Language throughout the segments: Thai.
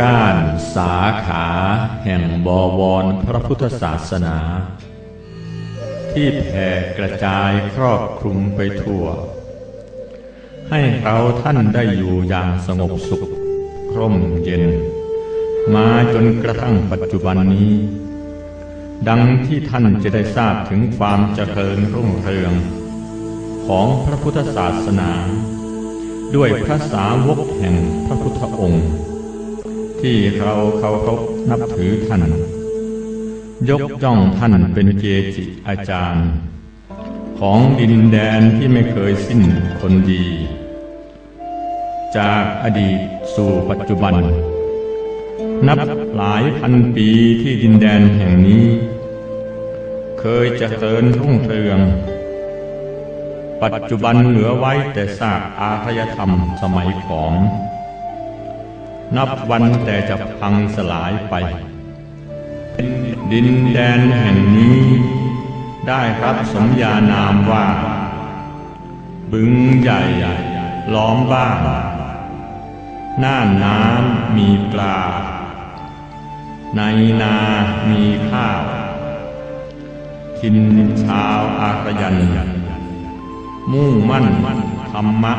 ก้านสาขาแห่งบวรพระพุทธศาสนา ที่แผ่กระจายครอบคลุมไปทั่ว ให้เราท่านได้อยู่อย่างสงบสุขร่มเย็น มาจนกระทั่งปัจจุบันนี้ ดังที่ท่านจะได้ทราบถึงความเจริญรุ่งเรือง ของพระพุทธศาสนา ด้วยพระสาวกแห่งพระพุทธองค์ ที่เราเคารพนับถือท่าน ยกย่องท่านเป็นเกจิอาจารย์ ของดินแดนที่ไม่เคยสิ้นคนดี จากอดีตสู่ปัจจุบัน นับหลายพันปีที่ดินแดนแห่งนี้ เคยเจริญรุ่งเรืองปัจจุบันเหลือไว้แต่ซากอารยธรรมสมัยของ นับวันแต่จะพังสลายไป ดินแดนแห่งนี้ ได้รับสมญานามว่า บึงใหญ่ล้อมบ้านหน่าน้ำมีปลา ในนามีข้าวทินชาวอารยัน มุ่งมั่นธรรมะ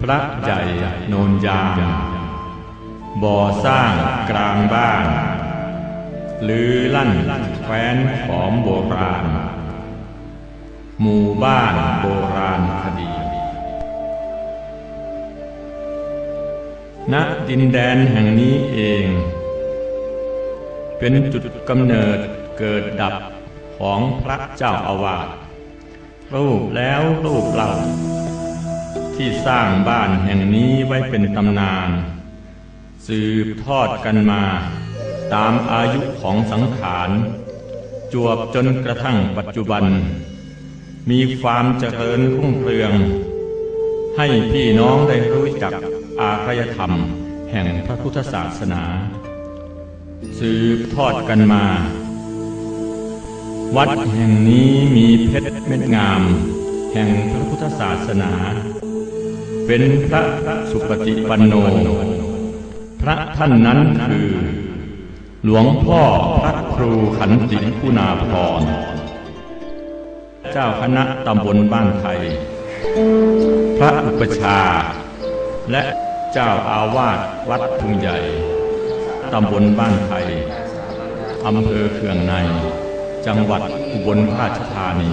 พระใหญ่โนนยาม บ่อสร้างกลางบ้าน หรือลั่นแคว้นขอมโบราณ หมู่บ้านโบราณคดี ณ ดินแดนแห่งนี้เอง เป็นจุดกำเนิดเกิดดับของพระเจ้าอาวาสรูปแล้วรูปเล่าที่สร้างบ้านแห่งนี้ไว้เป็นตำนาน สืบทอดกันมา ตามอายุของสังขาร จวบจนกระทั่งปัจจุบัน มีความเจริญรุ่งเรือง ให้พี่น้องได้รู้จักอารยธรรมแห่งพระพุทธศาสนา สืบทอดกันมา วัดแห่งนี้มีเพชรเม็ดงาม แห่งพระพุทธศาสนา เป็นพระสุปฏิปันโน พระท่านนั้นคือ หลวงพ่อพระครูขันติคุณาพร เจ้าคณะตำบลบ้านไทย พระอุปชา และเจ้าอาวาสวัดทุงใหญ่ ตำบลบ้านไทย อำเภอเคืองใน จังหวัดอุบลราชธานี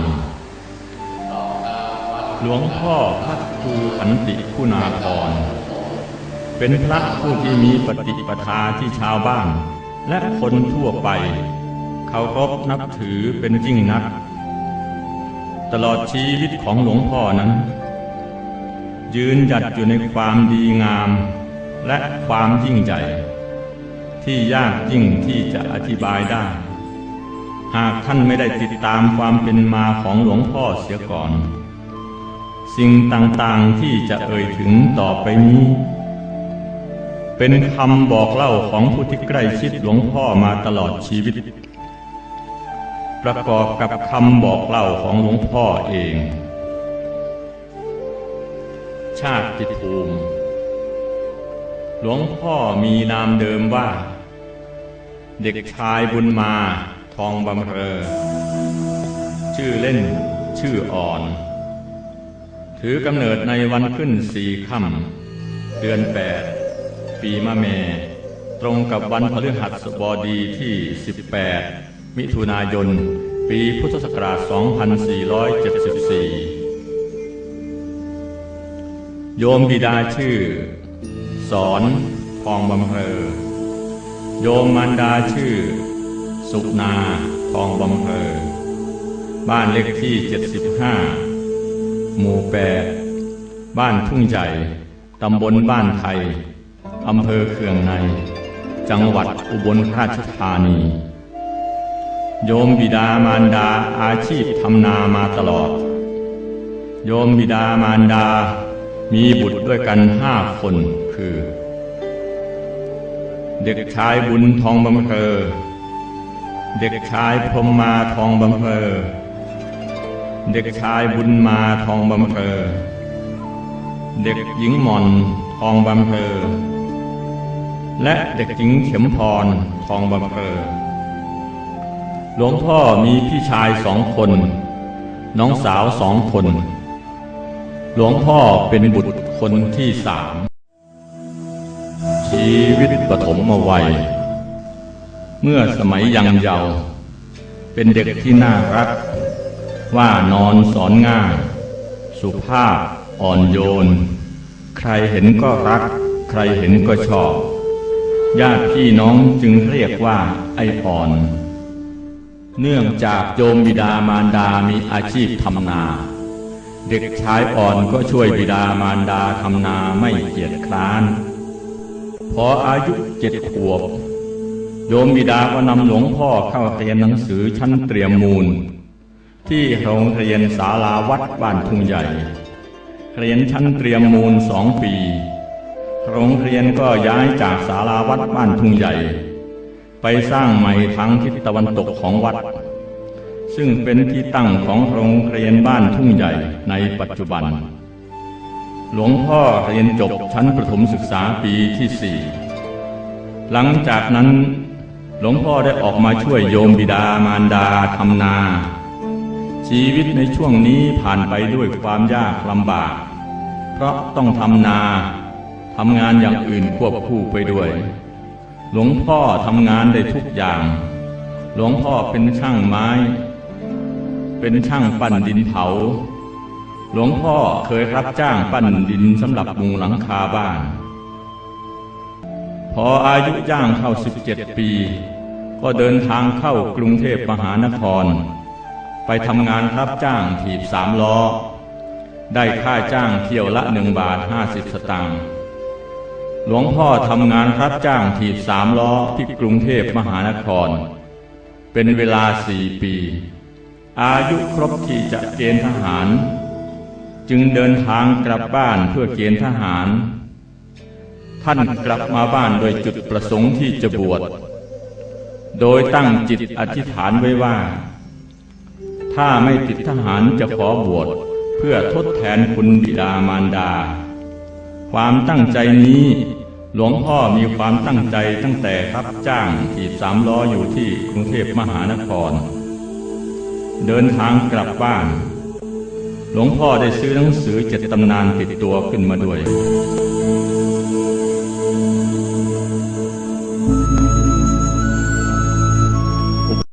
หลวงพ่อพระครูขันติคุณาพร เป็นพระผู้ที่มีปฏิปทาที่ชาวบ้าน และคนทั่วไปเคารพนับถือเป็นยิ่งนัก ตลอดชีวิตของหลวงพ่อนั้น ยืนหยัดอยู่ในความดีงาม และความยิ่งใหญ่ที่ยากยิ่งที่จะอธิบายได้ หากท่านไม่ได้ติดตามความเป็นมาของหลวงพ่อเสียก่อน สิ่งต่างๆที่จะเอ่ยถึงต่อไปนี้ เป็นคำบอกเล่าของผู้ที่ใกล้ชิดหลวงพ่อมาตลอดชีวิต ประกอบกับคำบอกเล่าของหลวงพ่อเอง ชาติภูมิ หลวงพ่อมีนามเดิมว่า เด็กชายบุญมาทองบำเรอ ชื่อเล่น ชื่ออ่อน ถือกำเนิดในวันขึ้นสี่ค่ำเดือนแปด ปีมะเม ตรงกับวันพฤหัสบดีที่ 18 มิถุนายน ปีพุทธศักราช 2474 โยมบิดาชื่อ สอนทองบำเพอโยมมารดาชื่อ สุนาทองบำเพอบ้านเลขที่ 75 หมู่ 8 บ้านทุ่งใหญ่ตำบลบ้านไทย อำเภอเคืองใน จังหวัดอุบลราชธานี โยมบิดามารดาอาชีพทำนามาตลอด โยมบิดามารดา มีบุตรด้วยกันห้าคนคือ เด็กชายบุญทองบำเพอเด็กชายพรมมาทองบำเพอเด็กชายบุญมาทองบำเพอเด็กหญิงหม่อนทองบำเพอ และเด็กหญิงเข็มพรทองบำเรอหลวงพ่อมีพี่ชายสองคน น้องสาวสองคน หลวงพ่อเป็นบุตรคนที่สาม ชีวิตปฐมวัย เมื่อสมัยยังเยาว์เป็นเด็กที่น่ารัก ว่านอนสอนง่าย สุภาพอ่อนโยน ใครเห็นก็รัก ใครเห็นก็ชอบ ญาติพี่น้องจึงเรียกว่าไออ่อน เนื่องจากโยมบิดามารดามีอาชีพทำนา เด็กชายอ่อนก็ช่วยบิดามารดาทำนาไม่เกียจคร้าน พออายุเจ็ดขวบ โยมบิดาก็นำหลวงพ่อเข้าเรียนหนังสือชั้นเตรียมมูล ที่โรงเรียนศาลาวัดบ้านทุ่งใหญ่ เรียนชั้นเตรียมมูลสองปี โรงเรียนก็ย้ายจากศาลาวัดบ้านทุ่งใหญ่ ไปสร้างใหม่ทางทิศตะวันตกของวัด ซึ่งเป็นที่ตั้งของโรงเรียนบ้านทุ่งใหญ่ในปัจจุบัน หลวงพ่อเรียนจบชั้นประถมศึกษาปีที่สี่หลังจากนั้นหลวงพ่อได้ออกมาช่วยโยมบิดามารดาทำนา ชีวิตในช่วงนี้ผ่านไปด้วยความยากลำบาก เพราะต้องทำนา ทำงานอย่างอื่นควบคู่ไปด้วย หลวงพ่อทำงานได้ทุกอย่าง หลวงพ่อเป็นช่างไม้ เป็นช่างปั้นดินเผา หลวงพ่อเคยรับจ้างปั้นดินสำหรับมุงหลังคาบ้าน พออายุย่างเข้า 17 ปี ก็เดินทางเข้ากรุงเทพมหานคร ไปทำงานรับจ้างถีบสามล้อได้ค่าจ้างเที่ยวละหนึ่งบาทห้าสิบสตางค์ หลวงพ่อทำงานรับจ้างถีบสามล้อที่กรุงเทพมหานคร เป็นเวลาสี่ปี อายุครบที่จะเกณฑ์ทหาร จึงเดินทางกลับบ้านเพื่อเกณฑ์ทหาร ท่านกลับมาบ้านโดยจุดประสงค์ที่จะบวชโดยตั้งจิตอธิษฐานไว้ว่า ถ้าไม่ติดทหารจะขอบวชเพื่อทดแทนคุณบิดามารดา ความตั้งใจนี้ หลวงพ่อมีความตั้งใจตั้งแต่รับจ้างขี่สามล้ออยู่ที่กรุงเทพมหานคร เดินทางกลับบ้าน หลวงพ่อได้ซื้อหนังสือเจ็ดตำนานติดตัวขึ้นมาด้วย